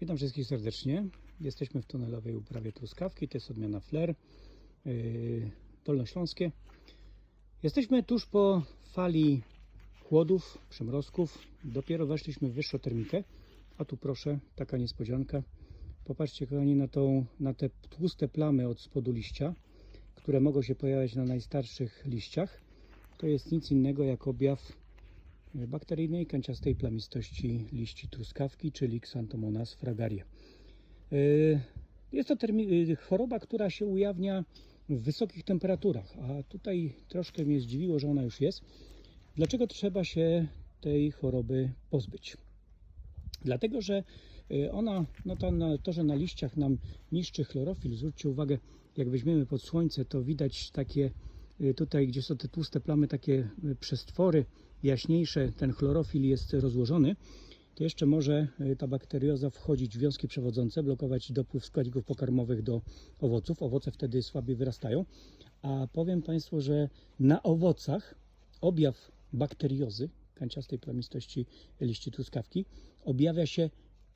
Witam wszystkich serdecznie. Jesteśmy w tunelowej uprawie truskawki. To jest odmiana Flair yy, dolnośląskie. Jesteśmy tuż po fali chłodów, przymrozków. Dopiero weszliśmy w wyższą termikę. A tu proszę, taka niespodzianka. Popatrzcie kochani na, tą, na te tłuste plamy od spodu liścia, które mogą się pojawiać na najstarszych liściach. To jest nic innego jak objaw bakteryjnej kanciastej plamistości liści truskawki, czyli Xanthomonas fragaria. Yy, Jest to yy, choroba, która się ujawnia w wysokich temperaturach, a tutaj troszkę mnie zdziwiło, że ona już jest. Dlaczego trzeba się tej choroby pozbyć? Dlatego, że yy, ona, no to, to, że na liściach nam niszczy chlorofil, zwróćcie uwagę, jak weźmiemy pod słońce, to widać takie tutaj, gdzie są te tłuste plamy, takie przestwory jaśniejsze, ten chlorofil jest rozłożony, to jeszcze może y, ta bakterioza wchodzić w wiązki przewodzące, blokować dopływ składników pokarmowych do owoców. Owoce wtedy słabiej wyrastają. A powiem Państwu, że na owocach objaw bakteriozy, kanciastej plamistości liści truskawki, objawia się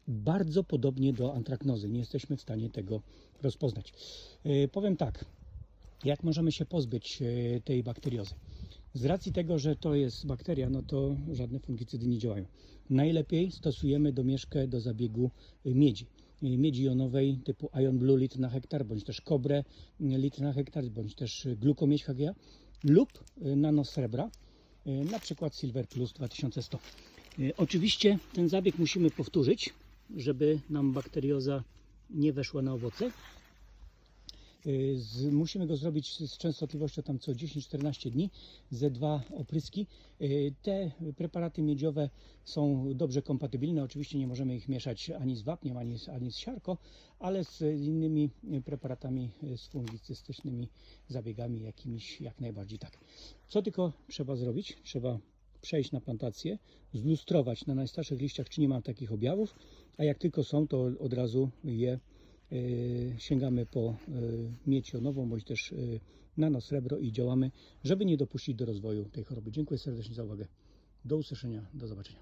bardzo podobnie do antraknozy. Nie jesteśmy w stanie tego rozpoznać. Y, Powiem tak, jak możemy się pozbyć e, tej bakteriozy? Z racji tego, że to jest bakteria, no to żadne fungicydy nie działają. Najlepiej stosujemy domieszkę do zabiegu miedzi. Miedzi jonowej typu Ion Blue litr na hektar, bądź też Cobre e, litr na hektar, bądź też glukomiedź HGA lub nano srebra, e, na przykład Silver Plus 2100. E, Oczywiście ten zabieg musimy powtórzyć, żeby nam bakterioza nie weszła na owoce. Y, Z, musimy go zrobić z częstotliwością tam co 10-14 dni, ze dwa opryski. Y, Te preparaty miedziowe są dobrze kompatybilne. Oczywiście nie możemy ich mieszać ani z wapniem, ani z, ani z ale z innymi preparatami y, z fungicystycznymi zabiegami jakimiś jak najbardziej tak. Co tylko trzeba zrobić? Trzeba przejść na plantację, zlustrować na najstarszych liściach, czy nie ma takich objawów, a jak tylko są, to od razu je sięgamy po miedź jonową, bądź też y, nano srebro i działamy, żeby nie dopuścić do rozwoju tej choroby. Dziękuję serdecznie za uwagę. Do usłyszenia, do zobaczenia.